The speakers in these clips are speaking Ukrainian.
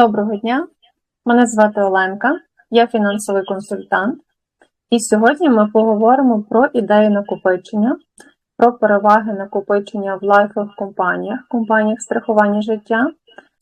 Доброго дня, мене звати Оленка, я фінансовий консультант, і сьогодні ми поговоримо про ідею накопичення, про переваги накопичення в лайфових компаніях, компаніях страхування життя.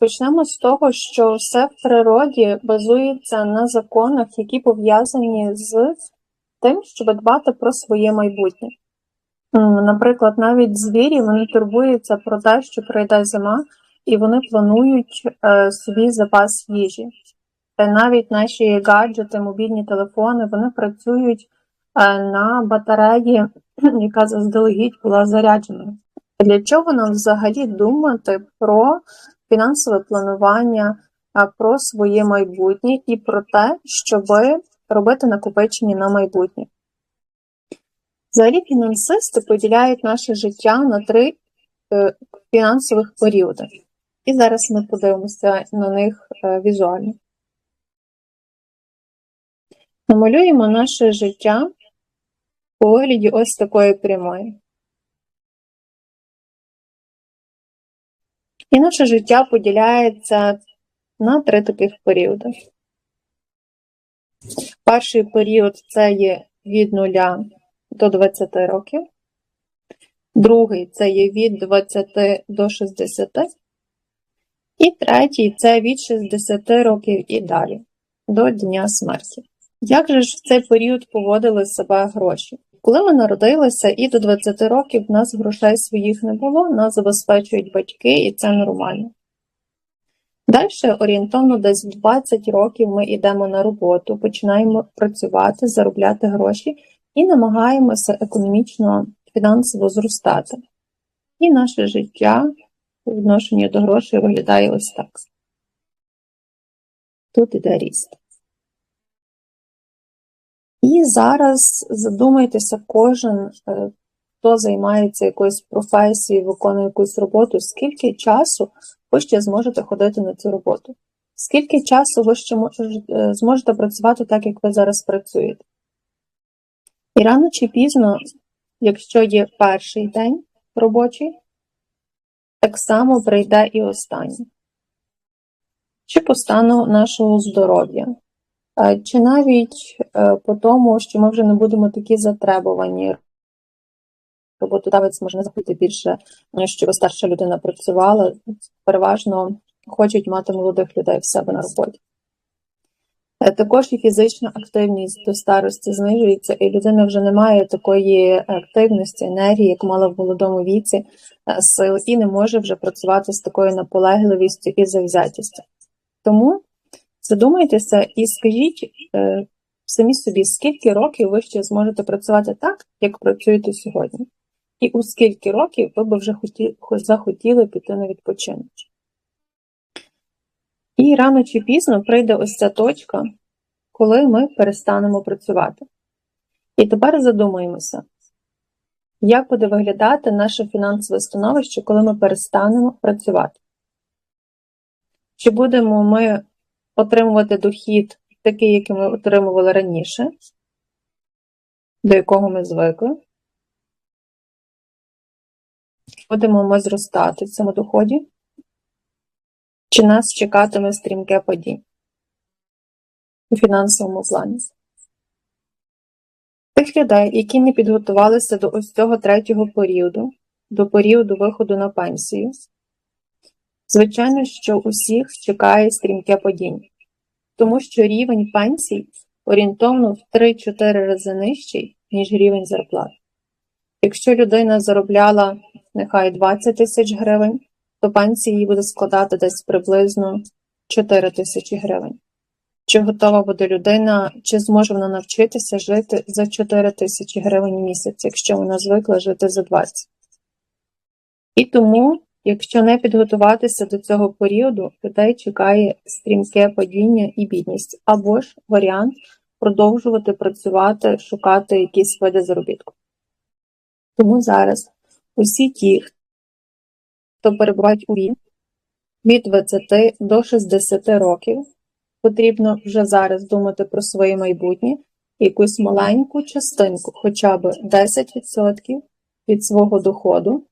Почнемо з того, що все в природі базується на законах, які пов'язані з тим, щоб дбати про своє майбутнє. Наприклад, навіть звірі вони турбуються про те, що прийде зима, і вони планують е, собі запас їжі. Та навіть наші гаджети, мобільні телефони, вони працюють е, на батареї, яка заздалегідь була зарядженою. Для чого нам взагалі думати про фінансове планування, про своє майбутнє і про те, щоб робити накопичення на майбутнє? Взагалі, фінансисти поділяють наше життя на три е, фінансових періоди. І зараз ми подивимося на них е, візуально. Намалюємо наше життя у вигляді ось такої прямої. І наше життя поділяється на три таких періоди. Перший період це є від 0 до 20 років. Другий це є від 20 до 60. І третій це від 60 років і далі, до Дня смерті. Як же ж в цей період поводили себе гроші? Коли ми народилися і до 20 років в нас грошей своїх не було, нас забезпечують батьки, і це нормально. Далі орієнтовно десь в 20 років ми йдемо на роботу, починаємо працювати, заробляти гроші і намагаємося економічно, фінансово зростати. І наше життя у відношенні до грошей виглядає ось так. Тут іде ріст. І зараз задумайтеся, кожен, е, хто займається якоюсь професією, виконує якусь роботу, скільки часу ви ще зможете ходити на цю роботу? Скільки часу ви ще зможете працювати так, як ви зараз працюєте? І рано чи пізно, якщо є перший день робочий, так само прийде і останнє. Чи по стану нашого здоров'я, Е, чи навіть е, по тому, що ми вже не будемо такі затребувані. Роботодавець може не захотіти більше, щоб старша людина працювала. Переважно хочуть мати молодих людей в себе на роботі. Е, Також і фізична активність до старості знижується, і людина вже не має такої активності, енергії, як мала в молодому віці, е, сил, і не може вже працювати з такою наполегливістю і завзятістю. Тому задумайтеся і скажіть е, самі собі, скільки років ви ще зможете працювати так, як працюєте сьогодні, і у скільки років ви б вже хоті, захотіли піти на відпочинок. І рано чи пізно прийде ось ця точка, коли ми перестанемо працювати. І тепер задумаємося, як буде виглядати наше фінансове становище, коли ми перестанемо працювати. Чи будемо ми отримувати дохід такий, який ми отримували раніше, до якого ми звикли? Будемо ми зростати в цьому доході? Чи нас чекатиме стрімке падіння у фінансовому плані? Тих людей, які не підготувалися до ось цього третього періоду, до періоду виходу на пенсію, звичайно, що усіх чекає стрімке падіння, тому що рівень пенсій орієнтовно в 3-4 рази нижчий, ніж рівень зарплат. Якщо людина заробляла нехай 20 тисяч гривень, то пенсія їй буде складати десь приблизно 4 тисячі гривень. Чи готова буде людина, чи зможе вона навчитися жити за 4 тисячі гривень в місяць, якщо вона звикла жити за 20? І тому, якщо не підготуватися до цього періоду, людей чекає стрімке падіння і бідність, або ж варіант продовжувати працювати, шукати якісь види заробітку. Тому зараз усі ті, хто перебувають у війні від 20 до 60 років, потрібно вже зараз думати про своє майбутнє, якусь маленьку частинку, хоча б 10% від свого доходу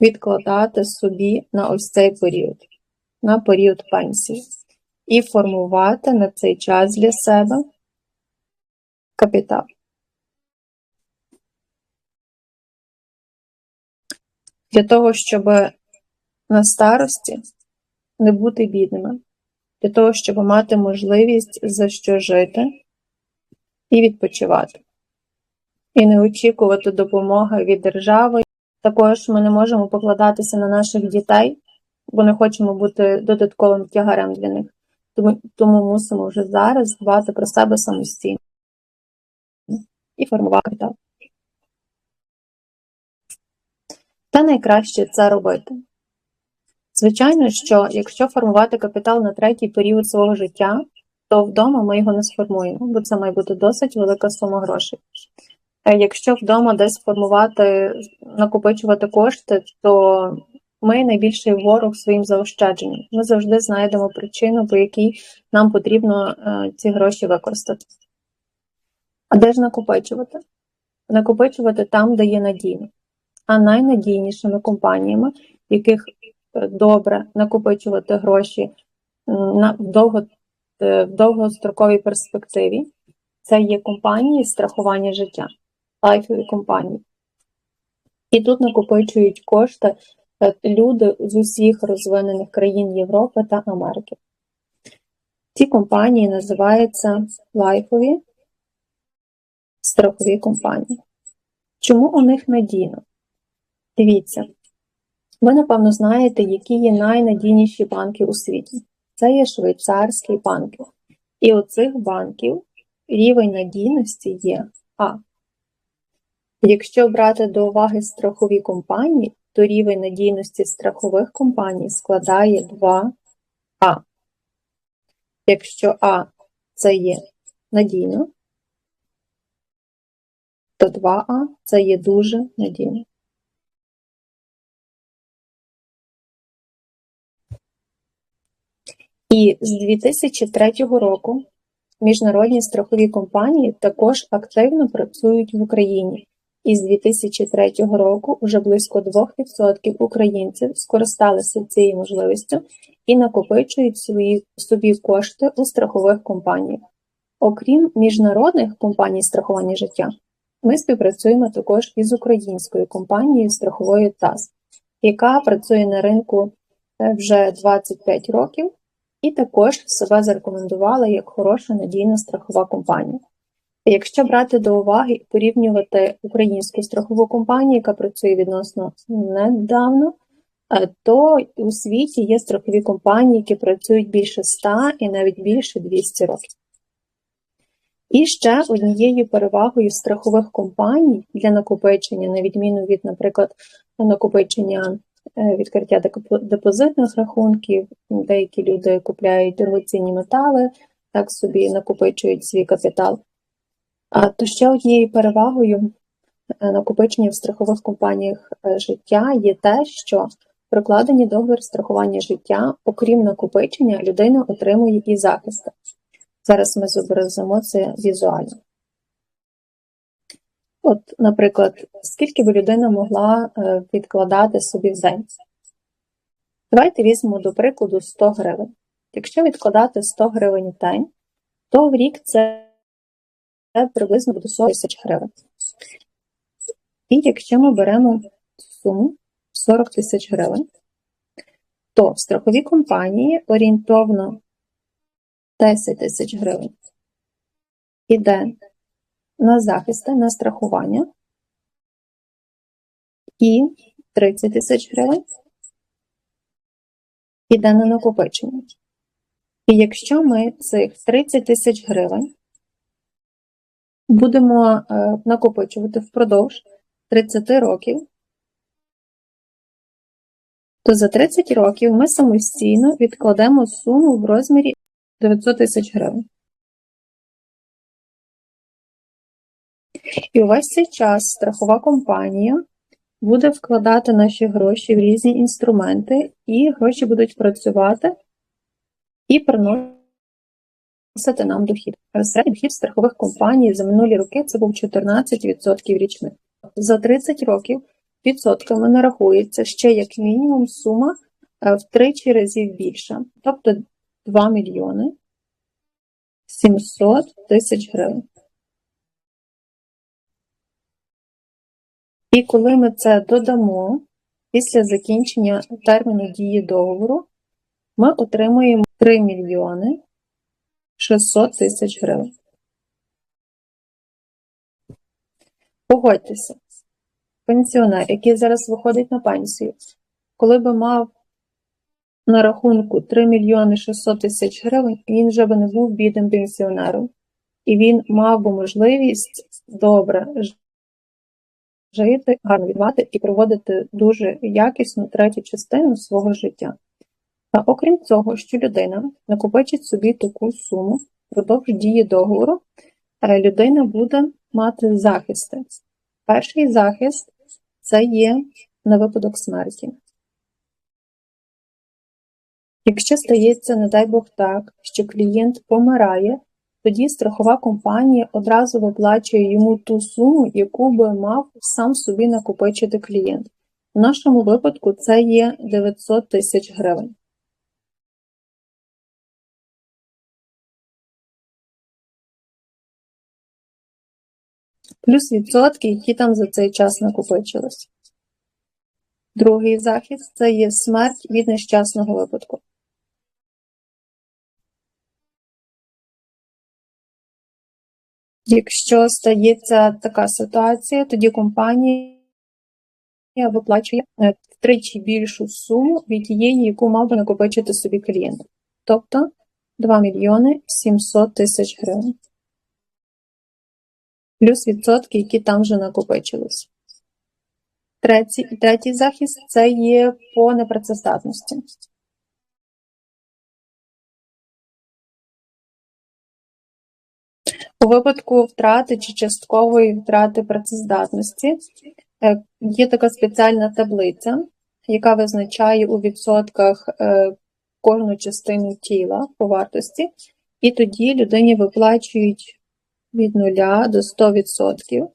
відкладати собі на ось цей період. на період пенсії і формувати на цей час для себе капітал. Для того, щоб на старості не бути бідними, для того, щоб мати можливість за що жити і відпочивати, і не очікувати допомоги від держави. Також ми не можемо покладатися на наших дітей, бо не хочемо бути додатковим тягарем для них. Тому, тому мусимо вже зараз дбати про себе самостійно і формувати капітал. Найкраще це робити. Звичайно, що якщо формувати капітал на третій період свого життя, то вдома ми його не сформуємо, бо це має бути досить велика сума грошей. Якщо вдома десь формувати, накопичувати кошти, то ми найбільший ворог своїм заощадженням. Ми завжди знайдемо причину, по якій нам потрібно е, ці гроші використати. А де ж накопичувати? Накопичувати там, де є надійно. А найнадійнішими компаніями, яких е, добре накопичувати гроші на в довго, е, в довгостроковій перспективі, це є компанії страхування життя, лайфові компанії. І тут накопичують кошти е, люди з усіх розвинених країн Європи та Америки. Ці компанії називаються лайфові страхові компанії. Чому у них надійно? Дивіться, ви, напевно, знаєте, які є найнадійніші банки у світі. Це є швейцарські банки. І у цих банків рівень надійності є А. Якщо брати до уваги страхові компанії, то рівень надійності страхових компаній складає 2А. Якщо А це є надійно, то 2А це є дуже надійно. І з 2003 року міжнародні страхові компанії також активно працюють в Україні. І з 2003 року вже близько 2% українців скористалися цією можливістю і накопичують свої собі кошти у страхових компаніях. Окрім міжнародних компаній страхування життя, ми співпрацюємо також із українською компанією страховою ТАС, яка працює на ринку е, вже 25 років і також себе зарекомендувала як хороша надійна страхова компанія. Якщо брати до уваги і порівнювати українську страхову компанію, яка працює відносно недавно, е, то у світі є страхові компанії, які працюють більше 100 і навіть більше 200 років. І ще однією перевагою страхових компаній для накопичення, на відміну від, наприклад, накопичення відкриття депозитних рахунків, деякі люди купляють дорогоцінні метали, так собі накопичують свій капітал. А то ще однією перевагою е, накопичення в страхових компаніях е, життя є те, що при укладенні договір страхування життя, окрім накопичення, людина отримує і захист. Зараз ми зобразимо це візуально. От, наприклад, скільки би людина могла е, відкладати собі в день? Давайте візьмемо до прикладу 100 гривень. Якщо відкладати 100 гривень в день, то в рік це приблизно буде 40 тисяч гривень. І якщо ми беремо суму 40 тисяч гривень, то в страховій компанії орієнтовно 10 тисяч гривень іде на захисти, на страхування і 30 тисяч гривень іде на накопичення. І якщо ми цих 30 тисяч гривень будемо е, накопичувати впродовж 30 років, то за 30 років ми самостійно відкладемо суму в розмірі 900 тисяч гривень. І увесь цей час страхова компанія буде вкладати наші гроші в різні інструменти, і гроші будуть працювати і приносити нам дохід. Середній дохід страхових компаній за минулі роки це був 14% річних. За 30 років відсотками нарахується ще як мінімум сума е, втричі разів більша, тобто 2 мільйони 700 тисяч гривень. І коли ми це додамо після закінчення терміну дії договору, ми отримуємо 3 мільйони 600 тисяч гривень. Погодьтеся, пенсіонер, який зараз виходить на пенсію, коли би мав на рахунку 3 мільйони 600 тисяч гривень, він вже би не був бідним пенсіонером. І він мав би можливість добре жити, гарно відвати і проводити дуже якісну третю частину свого життя. А окрім цього, що людина накопичить собі таку суму впродовж дії договору, людина буде мати захисти. Перший захист це є на випадок смерті. Якщо стається, не дай Бог так, що клієнт помирає, тоді страхова компанія одразу виплачує йому ту суму, яку би мав сам собі накопичити клієнт. В нашому випадку це є 900 тисяч гривень. Плюс відсотки, які там за цей час накопичились. Другий захист це є смерть від нещасного випадку. Якщо стається така ситуація, тоді компанія виплачує е, втричі більшу суму від тієї, яку мав би накопичити собі клієнт. Тобто 2 мільйони 700 тисяч гривень. Плюс відсотки, які там вже накопичились. Третій, третій захист це є по непрацездатності. У випадку втрати чи часткової втрати працездатності е, є така спеціальна таблиця, яка визначає у відсотках е, кожну частину тіла по вартості, і тоді людині виплачують від 0 до 100%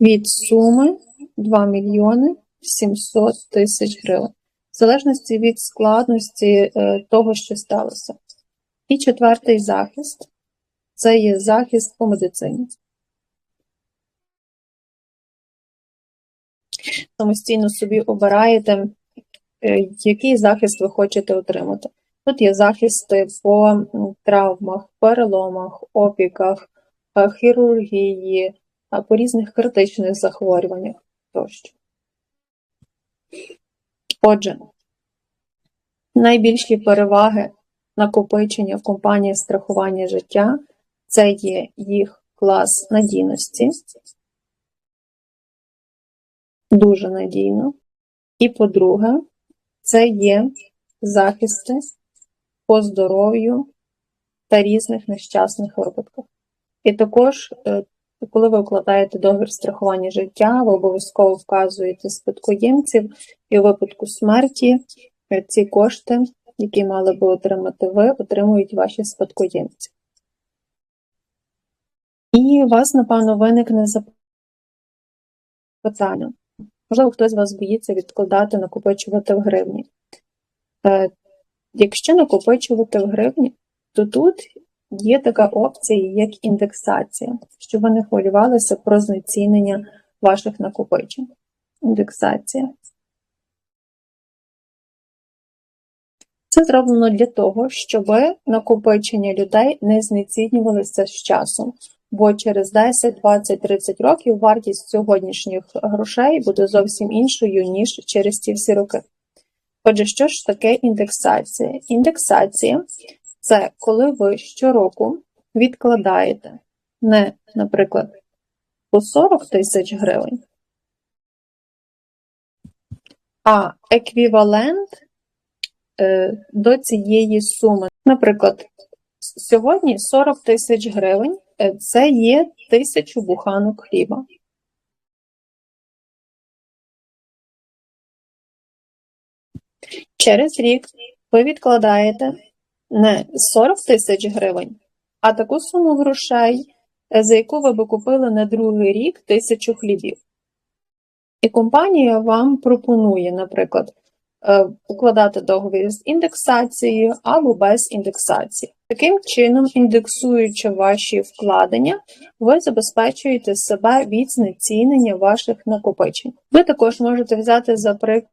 від суми 2 мільйони 700 тисяч гривень, в залежності від складності е, того, що сталося. І четвертий захист це є захист по медицині. Самостійно собі обираєте, е, який захист ви хочете отримати. Тут є захисти по травмах, переломах, опіках, е, хірургії, по різних критичних захворюваннях тощо. Отже, найбільші переваги накопичення в компанії страхування життя це є їх клас надійності, дуже надійно. І, по-друге, це є захисти по здоров'ю та різних нещасних випадках. І також, е, коли ви укладаєте договір страхування життя, ви обов'язково вказуєте спадкоємців, і у випадку смерті е, ці кошти які мали би отримати ви, отримують ваші спадкоємці. І у вас, напевно, виникне запитання. Можливо, хтось з вас боїться відкладати, накопичувати в гривні. Е, якщо накопичувати в гривні, то тут є така опція, як індексація, щоб ви не хвилювалися про знецінення ваших накопичень. Індексація. Це зроблено для того, щоб накопичення людей не знецінювалися з часом, бо через 10, 20, 30 років вартість сьогоднішніх грошей буде зовсім іншою, ніж через ті всі роки. Отже, що ж таке індексація? Індексація це коли ви щороку відкладаєте не, наприклад, по 40 тисяч гривень, а еквівалент до цієї суми. Наприклад, сьогодні 40 тисяч гривень е, це є тисячу буханок хліба. Через рік ви відкладаєте не 40 тисяч гривень, а таку суму грошей, е, за яку ви би купили на другий рік тисячу хлібів. І компанія вам пропонує, наприклад, е, укладати договір з індексацією або без індексації. Таким чином, індексуючи ваші вкладення, ви забезпечуєте себе від знецінення ваших накопичень. Ви також можете взяти за приклад,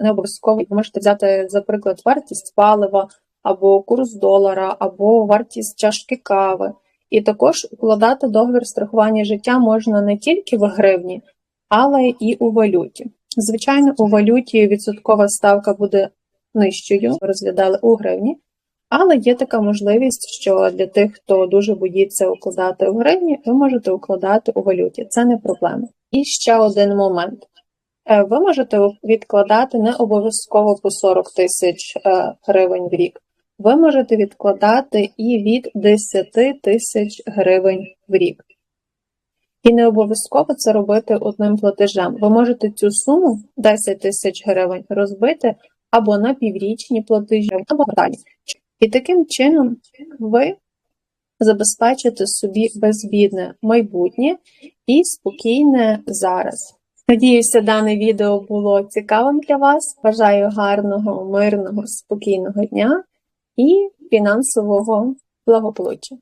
не обов'язково, можете взяти за приклад вартість палива, або курс долара, або вартість чашки кави. І також укладати договір страхування життя можна не тільки в гривні, але і у валюті. Звичайно, у валюті відсоткова ставка буде нижчою, розглядали у гривні, але є така можливість, що для тих, хто дуже боїться укладати у гривні, ви можете укладати у валюті. Це не проблема. І ще один момент. Е, Ви можете відкладати не обов'язково по 40 тисяч е, гривень в рік. Ви можете відкладати і від 10 тисяч гривень в рік. І не обов'язково це робити одним платежем. Ви можете цю суму 10 тисяч гривень розбити або на піврічні платежі, або далі. І таким чином ви забезпечите собі безбідне майбутнє і спокійне зараз. Надіюся, дане відео було цікавим для вас. Бажаю гарного, мирного, спокійного дня і фінансового благополуччя.